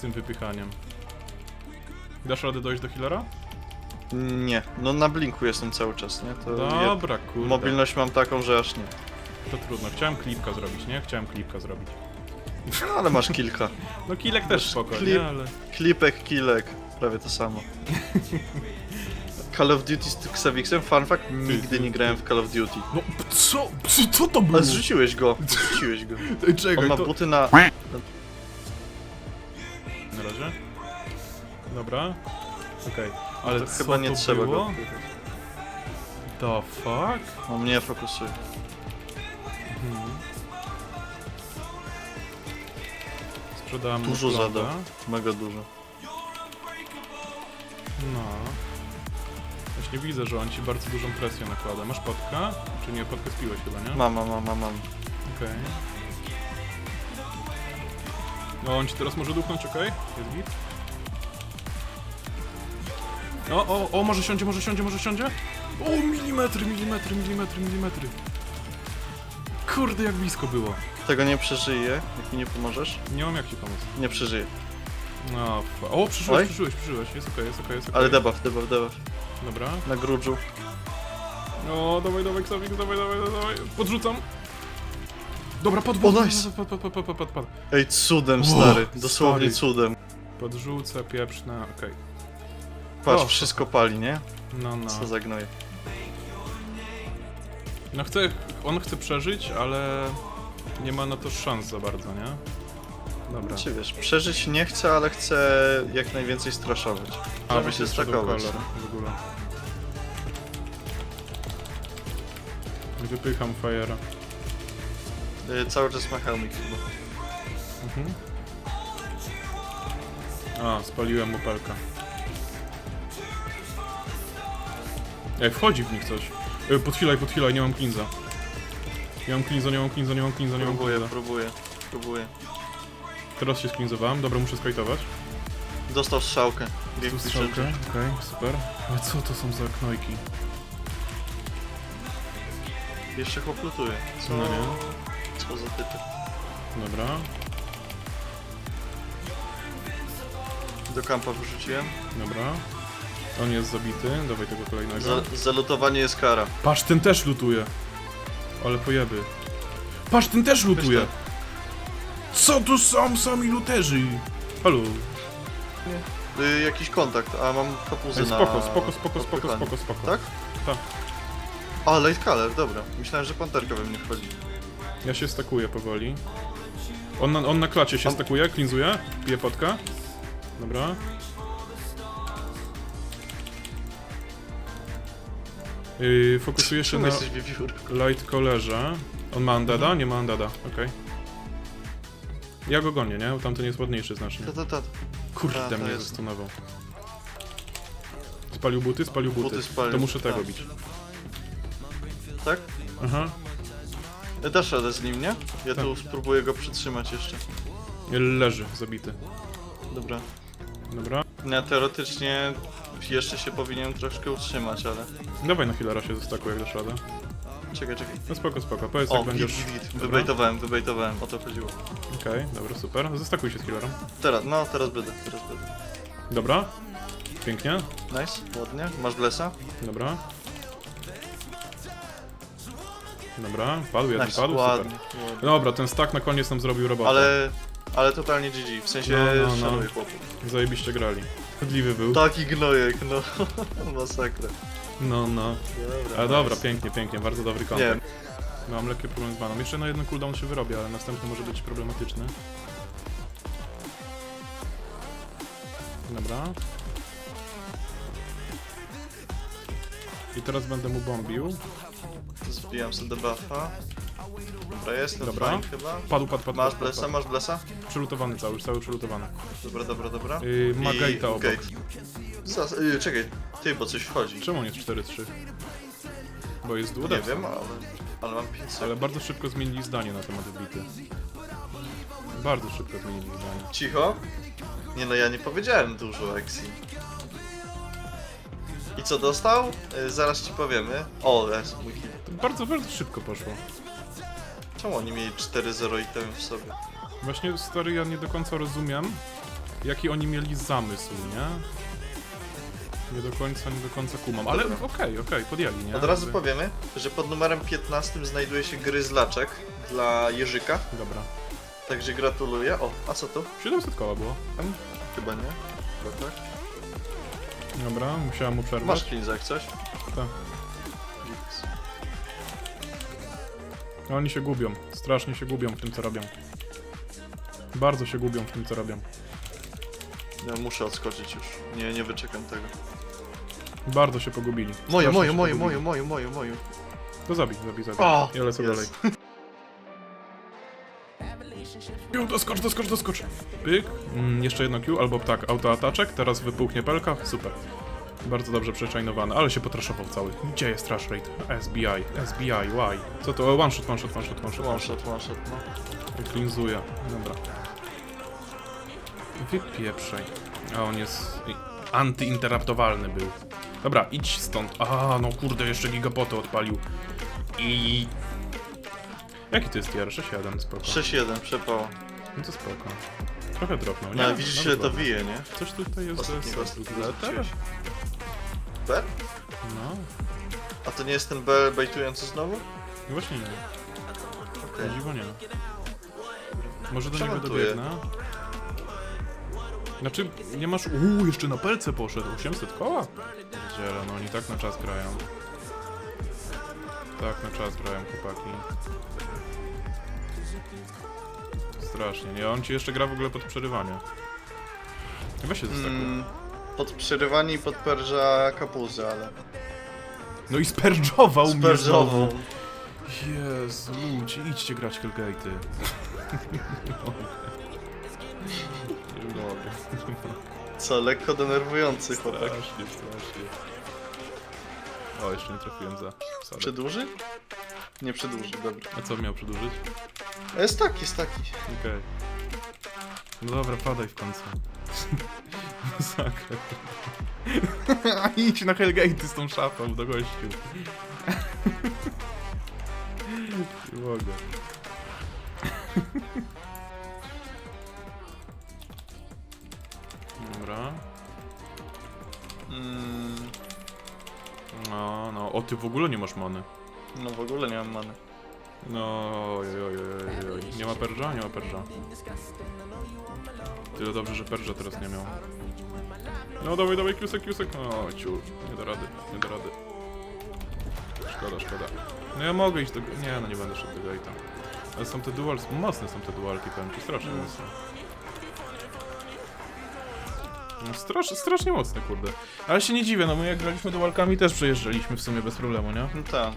tym wypychaniem. Dasz radę dojść do healera? Nie, no na blinku jestem cały czas, nie? To Dobra, kurde. Mobilność mam taką, że aż nie. To trudno. Chciałem klipka zrobić, nie? Chciałem klipka zrobić. No ale masz kilka. No kilek też Masz spoko, klip. nie? Ale... Klipek, kilek, prawie to samo. Call of Duty z Xavixem, fun fact, nigdy nie grałem w Call of Duty. No co? Co to było? Ale zrzuciłeś go, zrzuciłeś go. Czekaj, On ma to... buty na... Na razie. Dobra. Okej. Ale To co chyba nie to trzeba było? go. The fuck? On mnie fokusuje. Mhm. Sprzedałem Dużo mu zadał. Mega dużo. No. Właśnie widzę, że on ci bardzo dużą presję nakłada. Masz potkę? Czy nie? Potkę spiłeś chyba, nie? Mam, mam, mam, mam, mam. Okej. No, on ci teraz może duchnąć, okej? Jest git. O, o, o, może siądzie, może siądzie, może siądzie? O, milimetry, milimetry, milimetry, milimetry. Kurde, jak blisko było. Tego nie przeżyję, jak mi nie pomożesz. Nie mam jak ci pomóc. Nie przeżyję. No, fa- o, przyszłeś, Oj. przyszłeś, przyszłeś. Jest okej, jest okej, jest okej. Ale debuff, debuff, debuff. Dobra. Na grudżu. No, dawaj, dawaj, Ksawik, dawaj, dawaj, dawaj. Podrzucam. Dobra, pod, O, nice. pod, pod, pod, pod, pod, pod. Ej, cudem, stary. Dosłownie stary. cudem. Podrzucę, pieprznę, okej. Patrz, O. wszystko pali, nie? No, no. Co za gnoje. No chce, on chce przeżyć, ale nie ma na to szans za bardzo, nie? Dobra. Czy wiesz, przeżyć nie chcę, ale chcę jak najwięcej straszować. Żeby bo się shadow stakować. w ogóle. Wypycham Fire'a. Y, cały czas ma hełmik chyba. Mhm. A, spaliłem mu pelka. Ej, wchodzi w nich coś. Ej, podchilaj, podchilaj, nie mam cleansa. Nie mam cleansa, nie mam cleansa, nie mam cleansa, nie mam Próbuję, cleansa. próbuję, próbuję. Teraz się sklinzowałem, dobra, muszę skajtować. Dostał strzałkę. Tu Game strzałkę, okej, super. Ale co to są za knojki? Jeszcze chłop lutuje. Co, No nie. Za typy. Dobra. Do kampa wyrzuciłem. Dobra. On jest zabity, dawaj tego kolejnego. Za, za lutowanie jest kara. Patrz, ten też lutuje. Ale pojeby. Patrz, ten też lutuje. Co tu są sami luterzy? Halo. Y, jakiś kontakt, a mam kapuzy Ej, na... spoko, spoko, spoko, spoko, odpychanie. spoko, spoko. Tak? Tak. A, light color, dobra. Myślałem, że panterka we mnie wchodzi. Ja się stakuję powoli. On na, on na klacie się stakuje, klinzuje, pije potka. Dobra. Yy, fokusuję się Czemu na jesteś wiewiór? light colorze. On ma undada? Nie ma undada, okej. Ja go gonię, nie? Tamten jest ładniejszy znacznie. Ta, ta, ta. Kurde, ta, mnie jest. zastunował. Spalił buty? Spalił buty. Buty spalił, To muszę tego tak. bić. Tak? Aha. Dasz radę z nim, nie? Ja Tak. tu spróbuję go przytrzymać jeszcze. Leży, zabity. Dobra. Dobra. Ja teoretycznie jeszcze się powinienem troszkę utrzymać, ale... Dawaj na healera się zostakuję, jak dasz radę. Czekaj, czekaj. No spoko, spoko. Powiedz O, jak git, będziesz... git, git. Dobra. Wybejtowałem, wybejtowałem, o to chodziło. Okej, dobra, super. Zestakuj się z healerem. Teraz, no, teraz będę, teraz będę. Dobra. Pięknie. Nice, ładnie. Masz blesa? Dobra. Dobra, padł jeden, Nice, padł, ładnie. super. ładnie. Dobra, ten stack na koniec nam zrobił robotę. Ale, ale totalnie GG, w sensie No, no, no. szanuję chłopów. Zajebiście grali. Chodliwy był. Taki gnojek, no. Masakra. No, no. Dobra, Ale dobra, nice. pięknie, pięknie, bardzo dobry Nie kontakt. Mam lekkie problem z maną. Jeszcze na jeden cooldown się wyrobię, ale następny może być problematyczny. Dobra. I teraz będę mu bombił. Zbijam sobie debuffa. Dobra, jestem Dobra. fine chyba. Padł, padł, padł. Masz padł, blesa, padł. masz blesa? Przylutowany cały, już cały przylutowany. Dobra, dobra, dobra. Yy, ma I gate'a obok. gate. Zas, yy, czekaj, ty, bo coś wchodzi. Czemu on jest 4-3? Bo jest Nie dwudewca. wiem, ale, ale mam 5 Ale bardzo szybko zmienili zdanie na temat bity. Bardzo szybko zmienili zdanie. Cicho? Nie no, ja nie powiedziałem dużo Exi. I co dostał? Yy, zaraz ci powiemy. O, jest mój kill. Bardzo, bardzo szybko poszło. Czemu oni mieli 4-0 item w sobie? Właśnie, stary, ja nie do końca rozumiem, jaki oni mieli zamysł, nie? Nie do końca, nie do końca kumam, ale okej, Dobra. okej, podjęli, nie? Od razu Jakby- powiemy, że pod numerem 15 znajduje się gryzlaczek dla Jerzyka, Dobra. także gratuluję. O, a co tu? 700 koła było. Chyba nie. Chyba tak. Dobra, musiałem mu przerwać. Masz klinza jak coś? Tak. Oni się gubią, strasznie się gubią w tym, co robią. Bardzo się gubią w tym, co robią. Ja muszę odskoczyć już. Nie, nie wyczekam tego. Bardzo się pogubili. Moje, Strasznie moje, się moje, pogubili. moje, moje, moje, moje. To zabij, zabij, zabij. O, ja lecę jest. dalej. Q, doskocz, doskocz, doskocz. Pyk. Mm, jeszcze jedno Q, albo tak, autoataczek, teraz wypuchnie pelka, super. Bardzo dobrze przeczajnowany, ale się potraszował cały. Gdzie jest trash rate? SBI, SBI, why? Co to? One shot, one shot, one shot, one shot. One shot, one shot, no. Klinzuje, dobra. Wypieprzaj. A on jest antyinteraptowalny był. Dobra, idź stąd. A, no kurde, jeszcze gigapoty odpalił. I... Jaki to jest tier? 6-7, spoko. 6-1, przepała. No to spoko. Trochę dropnął, nie? No, widzisz, No, ile to ładnie. wije, nie? Coś tutaj jest... Ostatniego jest- ostatniego Letter? zwróciłeś. B? No, A to nie jest ten B bejtujący znowu? no właśnie nie. Okej. Okay. Dziwo nie. Może do niego Przemontuję. dobiegnę? Znaczy, nie masz... Uuu, jeszcze na pelce poszedł. 800 koła? Dziele, no oni tak na czas grają. Tak na czas grają chłopaki. Strasznie, nie? On ci jeszcze gra w ogóle pod przerywanie. Weź się zestakuj. Mm, pod przerywanie i pod perża kapuzy, ale... No i sperdżował mnie Sperżową. znowu. Jezu, ludzie, idźcie grać Hellgate'y. Nie mogę. Nie mogę. Co, lekko denerwujący chłopak. Strasznie, strasznie. O, jeszcze nie trafiłem za. Sorry. Przedłuży? Nie przedłuży, dobra. A co miał przedłużyć? Jest taki, jest taki. Okej. No dobra, padaj w końcu. Masakra. Idź na Hellgate'y z tą szafą do gościu. Nie mogę. Ty w ogóle nie masz many. no w ogóle nie mam many. No, oj, oj, oj, oj, oj. Nie ma perża? Nie ma perża. Tyle dobrze, że perża teraz nie miał. No dawaj, dawaj, kiusek, kiusek. O, ciur. Nie da rady, nie da rady. Szkoda, szkoda. No ja mogę iść do... Nie, no nie będę szedł do gate'a. Ale są te dual... Mocne są te dualki, powiem ci, strasznie mocne. No, strasz, strasznie mocne, kurde. Ale się nie dziwię, no my jak graliśmy dualkami też przejeżdżaliśmy w sumie bez problemu, nie? No tak.